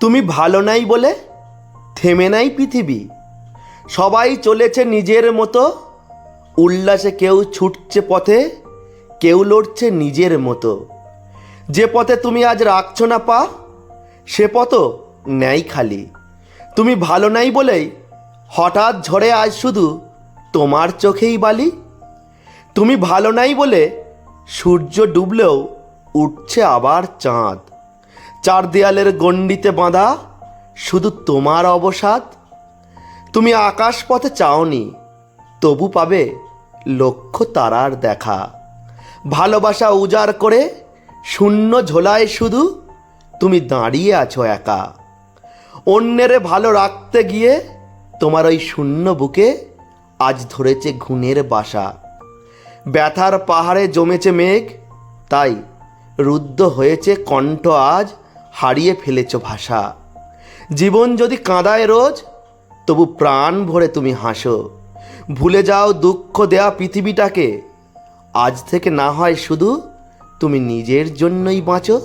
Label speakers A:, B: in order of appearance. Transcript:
A: তুমি ভালো নাই বলে থেমে নাই পৃথিবী। সবাই চলেছে নিজের মতো, উল্লাসে কেউ ছুটছে পথে, কেউ লড়ছে নিজের মতো। যে পথে তুমি আজ রাখছো না পা, সে পথ নেয় খালি। তুমি ভালো নাই বলেই হঠাৎ ঝরে আজ শুধু তোমার চোখেই বালি। তুমি ভালো নাই বলে সূর্য ডুবলেও উঠছে আবার চাঁদ। চার দেয়ালের গণ্ডিতে বাঁধা শুধু তোমার অবসাদ? তুমি আকাশ পথে চাওনি, তবু পাবে লক্ষ তারার দেখা। ভালোবাসা উজাড় করে শূন্য ঝোলায় শুধু তুমি দাঁড়িয়ে আছো একা। অন্যেরে ভালো রাখতে গিয়ে তোমার ওই শূন্য বুকে আজ ধরেছে ঘুণের বাসা। ব্যথার পাহাড়ে জমেছে মেঘ, তাই রুদ্ধ হয়েছে কণ্ঠ আজ হারিয়ে ফেলেছ ভাষা। জীবন যদি কাঁদায় রোজ, তবু প্রাণ ভরে তুমি হাসো। ভুলে যাও দুঃখ দেয়া পৃথিবীটাকে। আজ থেকে না হয় শুধু তুমি নিজের জন্যই বাঁচো।